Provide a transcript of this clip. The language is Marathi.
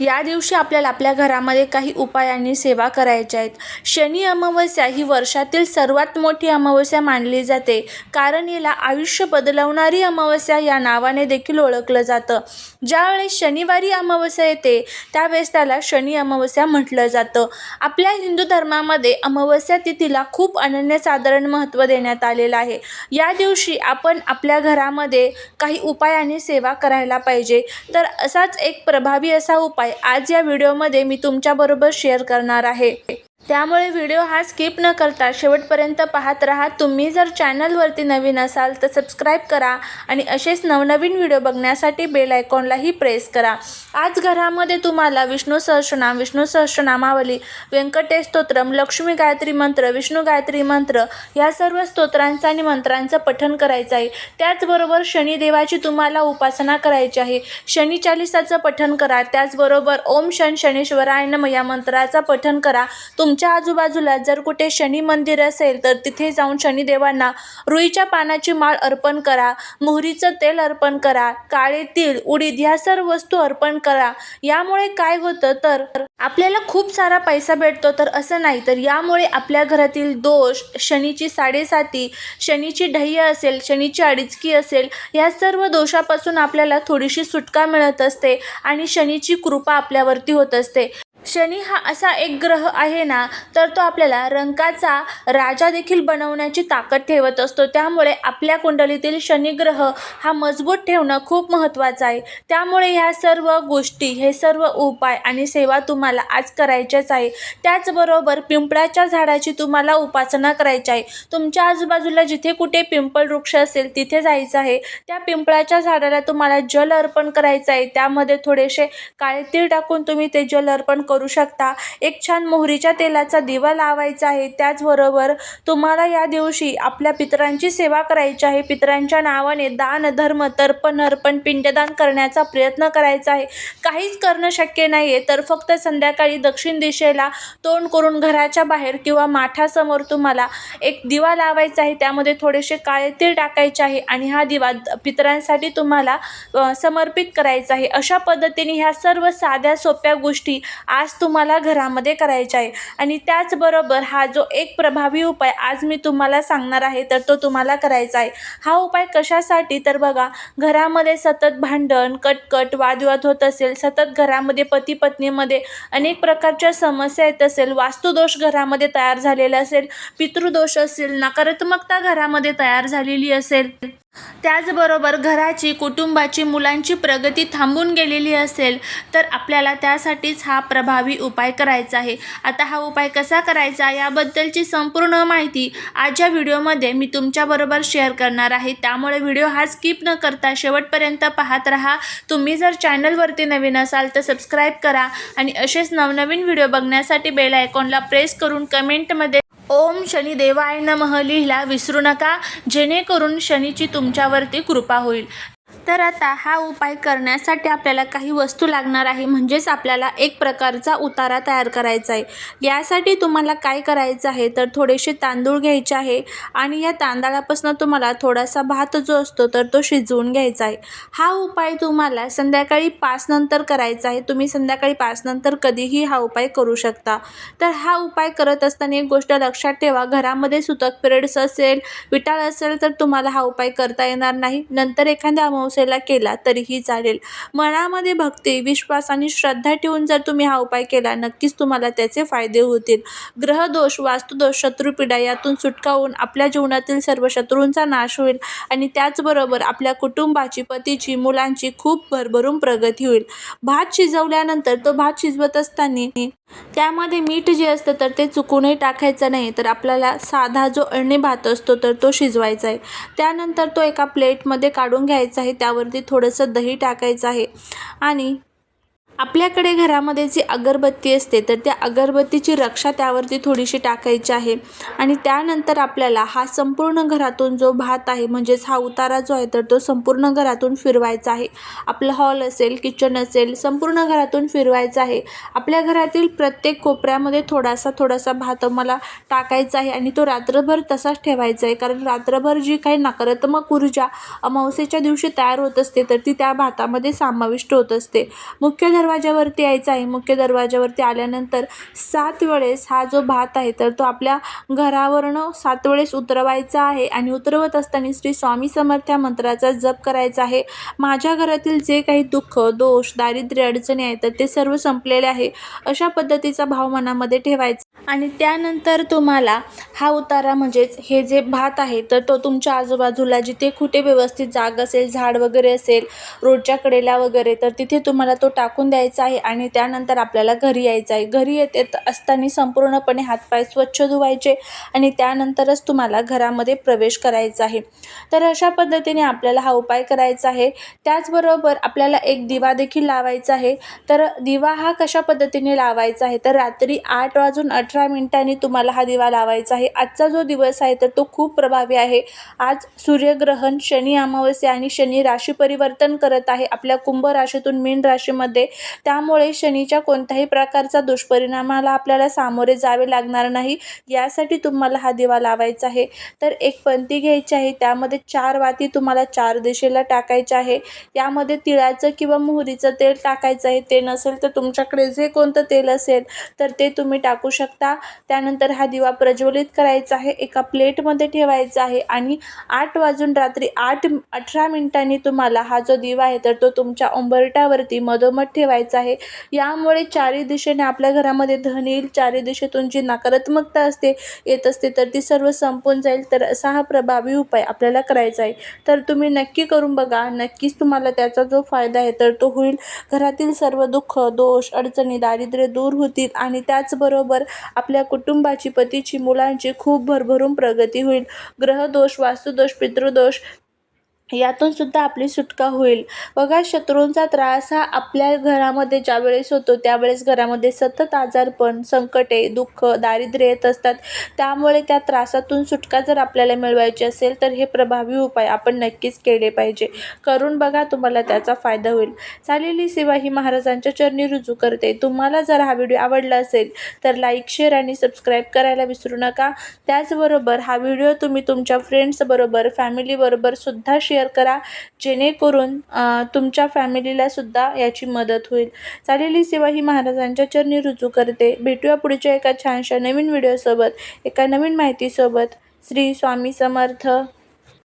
या दिवशी आपल्याला आपल्या घरामध्ये काही उपायांनी सेवा करायच्या आहेत. शनी अमावस्या ही वर्षातील सर्वात मोठी अमावस्या मानली जाते. कारण हिला आयुष्य बदलवणारी अमावस्या या नावाने देखील ओळखलं जातं. ज्यावेळेस शनिवारी अमावस्या येते त्यावेळेस त्याला शनी अमावस्या म्हटलं जातं. आपल्या हिंदू धर्मामध्ये अमावस्या तिथीला खूप अनन्यसाधारण महत्त्व देण्यात आलेलं आहे. या दिवशी आपण आपल्या घरामध्ये काही उपायांनी सेवा करायला पाहिजे. तर असाच एक प्रभावी असा उपाय आज या व्हिडिओमध्ये मी तुमच्याबरोबर शेअर करणार आहे. त्यामुळे व्हिडिओ हा स्किप न करता शेवटपर्यंत पाहत राहा. तुम्ही जर चॅनलवरती नवीन असाल तर सबस्क्राईब करा आणि असेच नवनवीन व्हिडिओ बघण्यासाठी बेल आयकॉनलाही प्रेस करा. आज घरामध्ये तुम्हाला विष्णू सहस्रनाम विष्णू सहस्रनामावली व्यंकटेश स्तोत्रम लक्ष्मी गायत्री मंत्र विष्णू गायत्री मंत्र या सर्व स्तोत्रांचं आणि मंत्रांचं पठण करायचं आहे. त्याचबरोबर शनिदेवाची तुम्हाला उपासना करायची आहे. शनी चालिसाचं पठण करा. त्याचबरोबर ओम शन शनीश्वराय नम या मंत्राचं पठण करा. तुम तुमच्या आजूबाजूला जर कुठे शनी मंदिर असेल तर तिथे जाऊन शनिदेवांना रुईच्या पानाची माळ अर्पण करा मोहरीचं तेल अर्पण करा काळे तीळ उडीद ह्या सर्व वस्तू अर्पण करा. यामुळे काय होतं तर आपल्याला खूप सारा पैसा भेटतो तर असं नाही तर यामुळे आपल्या घरातील दोष शनीची साडेसाती शनीची ढय्य असेल शनीची अडीचकी असेल या सर्व दोषापासून आपल्याला थोडीशी सुटका मिळत असते आणि शनीची कृपा आपल्यावरती होत असते. शनी हा असा एक ग्रह आहे ना तर तो आपल्याला रंकाचा राजा देखील बनवण्याची ताकद ठेवत असतो. त्यामुळे आपल्या कुंडलीतील शनिग्रह हा मजबूत ठेवणं खूप महत्त्वाचं आहे. त्यामुळे ह्या सर्व गोष्टी हे सर्व उपाय आणि सेवा तुम्हाला आज करायच्याच आहे. त्याचबरोबर पिंपळाच्या झाडाची तुम्हाला उपासना करायची आहे. तुमच्या आजूबाजूला जिथे कुठे पिंपळ वृक्ष असेल तिथे जायचं आहे. त्या पिंपळाच्या झाडाला तुम्हाला जल अर्पण करायचं आहे. त्यामध्ये थोडेसे काळे तीळ टाकून तुम्ही ते जल अर्पण करू करू शकता. एक छान मोहरीच्या तेलाचा दिवा लावायचा आहे. त्याचबरोबर तुम्हाला या दिवशी आपल्या पितरांची सेवा करायची आहे. पितरांच्या नावाने दान धर्म तर्पण अर्पण पिंडदान करण्याचा प्रयत्न करायचा आहे. काहीच करणं शक्य नाही आहे तर फक्त संध्याकाळी दक्षिण दिशेला तोंड करून घराच्या बाहेर किंवा माठासमोर तुम्हाला एक दिवा लावायचा आहे. त्यामध्ये थोडेसे काळे तीळ टाकायचे आहे आणि हा दिवा पितरांसाठी तुम्हाला समर्पित करायचा आहे. अशा पद्धतीने ह्या सर्व साध्या सोप्या गोष्टी आज तुम्हाला घरामध्ये करायचा आहे. आणि त्याचबरोबर हा जो एक प्रभावी उपाय आज मी तुम्हाला सांगणार आहे तर तो तुम्हाला करायचा आहे. हा उपाय कशासाठी? तर बघा घरामध्ये सतत भांडण कटकट वादविवाद होत असेल सतत घरामध्ये पती पत्नीमध्ये अनेक प्रकारच्या समस्या येत असेल वास्तुदोष घरामध्ये तयार झालेला असेल पितृदोष असेल नकारात्मकता घरामध्ये तयार झालेली असेल. त्याचबरोबर घराची कुटुंबाची मुलांची प्रगती थांबून गेलेली असेल तर आपल्याला त्यासाठीच हा प्रभावी उपाय करायचा आहे. आता हा उपाय कसा करायचा याबद्दलची संपूर्ण माहिती आजच्या व्हिडिओमध्ये मी तुमच्याबरोबर शेअर करणार आहे. त्यामुळे व्हिडिओ हा स्किप न करता शेवटपर्यंत पाहत राहा. तुम्ही जर चॅनलवरती नवीन असाल तर सबस्क्राईब करा आणि असेच नवनवीन व्हिडिओ बघण्यासाठी बेल आयकॉनला प्रेस करून कमेंटमध्ये ओम शनिदेवाय नमः लिहिला विसरू नका. जेणेकरून शनीची तुमच्यावरती कृपा होईल. तर आता हा उपाय करण्यासाठी आपल्याला काही वस्तू लागणार आहे. म्हणजेच आपल्याला एक प्रकारचा उतारा तयार करायचा आहे. यासाठी तुम्हाला काय करायचं आहे? तर थोडेसे तांदूळ घ्यायचे आहे आणि या तांदळापासून तुम्हाला थोडासा भात जो असतो तर तो शिजवून घ्यायचा आहे. हा उपाय तुम्हाला संध्याकाळी पाच नंतर करायचा आहे. तुम्ही संध्याकाळी पाच नंतर कधीही हा उपाय करू शकता. तर हा उपाय करत असताना एक गोष्ट लक्षात ठेवा. घरामध्ये सुतक पिरियड्स असेल विटाळ असेल तर तुम्हाला हा उपाय करता येणार नाही. नंतर एखाद्या अमावस्येला केला तरीही चालेल. मनामध्ये भक्ती विश्वास आणि श्रद्धा ठेवून जर तुम्ही हा उपाय केला नक्कीच तुम्हाला त्याचे फायदे होतील. ग्रहदोष वास्तुदोष शत्रुपीडा यातून सुटका होऊन आपल्या जीवनातील सर्व शत्रूंचा नाश होईल आणि त्याचबरोबर आपल्या कुटुंबाची पतीची मुलांची खूप भरभरून प्रगती होईल. भात शिजवल्यानंतर तो भात शिजवत असताना त्यामध्ये मीठ जे असतं तर ते चुकूनही टाकायचं नाही तर आपल्याला साधा जो अळणी भात असतो तर तो शिजवायचा आहे. त्यानंतर तो एका प्लेटमध्ये काढून घ्यायचा आहे. त्या त्यावरती थोडंसं दही टाकायचं आहे. आणि आपल्याकडे घरामध्ये जी अगरबत्ती असते तर त्या अगरबत्तीची रक्षा त्यावरती थोडीशी टाकायची आहे. आणि त्यानंतर आपल्याला हा संपूर्ण घरातून जो भात आहे म्हणजेच हा उतारा जो आहे तर तो संपूर्ण घरातून फिरवायचा आहे. आपलं हॉल असेल किचन असेल संपूर्ण घरातून फिरवायचा आहे. आपल्या घरातील प्रत्येक कोपऱ्यामध्ये थोडासा थोडासा भात मला टाकायचा आहे आणि तो रात्रभर तसाच ठेवायचा आहे. कारण रात्रभर जी काही नकारात्मक ऊर्जा अमावस्येच्या दिवशी तयार होत असते तर ती त्या भातामध्ये समाविष्ट होत असते. मुख्य दरवाजावरती यायचं आहे. मुख्य दरवाजावरती आल्यानंतर सात वेळेस हा जो भात आहे तर तो आपल्या घरावरनं सात वेळेस उतरवायचा आहे आणि उतरवत असताना श्री स्वामी समर्थ या मंत्राचा जप करायचा आहे. माझ्या घरातील जे काही दुःख दोष दारिद्र्य अडचणी आहेत तर ते सर्व संपलेले आहे. अशा पद्धतीचा भाव मनामध्ये ठेवायचा आणि त्यानंतर तुम्हाला हा उतारा म्हणजेच हे जे भात आहे तर तो तुमच्या आजूबाजूला जिथे कुठे व्यवस्थित जाग असेल झाड वगैरे असेल रोडच्या कडेला वगैरे तर तिथे तुम्हाला तो टाकून द्यायचा आहे आणि त्यानंतर आपल्याला घरी यायचं आहे. घरी येत येत असताना संपूर्णपणे हातपाय स्वच्छ धुवायचे आणि त्यानंतरच तुम्हाला घरामध्ये प्रवेश करायचा आहे. तर अशा पद्धतीने आपल्याला हा उपाय करायचा आहे. त्याचबरोबर आपल्याला एक दिवा देखील लावायचा आहे. तर दिवा हा कशा पद्धतीने लावायचा आहे? तर रात्री आठ वाजून अठरा मिनिटांनी तुम्हाला हा दिवा लावायचा आहे. आजचा जो दिवस आहे तर तो खूप प्रभावी आहे. आज सूर्यग्रहण शनी अमावस्या आणि शनी राशी परिवर्तन करत आहे. आपल्या कुंभ राशीतून मीन राशीमध्ये. त्यामुळे शनीच्या कोणत्याही प्रकारचा दुष्परिणामाला आपल्याला सामोरे जावे लागणार नाही. यासाठी तुम्हाला हा दिवा लावायचा आहे. तर एक पंती घ्यायची आहे. त्यामध्ये चार वाती तुम्हाला चार दिशेला टाकायचे आहे. यामध्ये तिळाचं किंवा मोहरीचं तेल टाकायचं आहे. ते नसेल तर तुमच्याकडे जे कोणतं तेल असेल तर ते तुम्ही टाकू शकता. त्यानंतर हा दिवा प्रज्वलित करायचा आहे. एका प्लेटमध्ये ठेवायचा आहे आणि आठ वाजून रात्री आठ अठरा मिनिटांनी तुम्हाला हा जो दिवा आहे तर तो तुमच्या उंबरट्यावरती मधोमध ठेवायचा आहे. यामुळे चारी दिशेने आपल्या घरामध्ये धन येईल. चारी दिशेतून जी नकारात्मकता असते येत असते तर ती सर्व संपून जाईल. तर असा हा प्रभावी उपाय आपल्याला करायचा आहे. तर तुम्ही नक्की करून बघा. नक्कीच तुम्हाला त्याचा जो फायदा आहे तर तो होईल. घरातील सर्व दुःख दोष अडचणी दारिद्र्य दूर होतील आणि त्याचबरोबर आपल्या कुटुंबाची पतीची मुलांची खूप भरभरून प्रगती होईल. ग्रहदोष वास्तुदोष पितृदोष यातून सुद्धा आपली सुटका होईल. बघा शत्रूंचा त्रास हा आपल्या घरामध्ये ज्यावेळेस होतो त्यावेळेस घरामध्ये सतत आजारपण संकटे दुःख दारिद्र्य येत असतात. त्यामुळे त्या त्रासातून सुटका जर आपल्याला मिळवायची असेल तर हे प्रभावी उपाय आपण नक्कीच केले पाहिजे. करून बघा तुम्हाला त्याचा फायदा होईल. चालेली सेवा ही महाराजांच्या चरणी रुजू करते. तुम्हाला जर हा व्हिडिओ आवडला असेल तर लाईक शेअर आणि सबस्क्राईब करायला विसरू नका. त्याचबरोबर हा व्हिडिओ तुम्ही तुमच्या फ्रेंड्सबरोबर फॅमिलीबरोबर सुद्धा शेअर करा जेणेकरून तुमच्या फॅमिलीला सुद्धा याची मदत होईल. चालेली सेवा ही महाराजांच्या चरणी रुजू करते. भेटूया पुढच्या एका छानशा नवीन व्हिडिओसोबत. एका नवीन माहितीसोबत. श्री स्वामी समर्थ.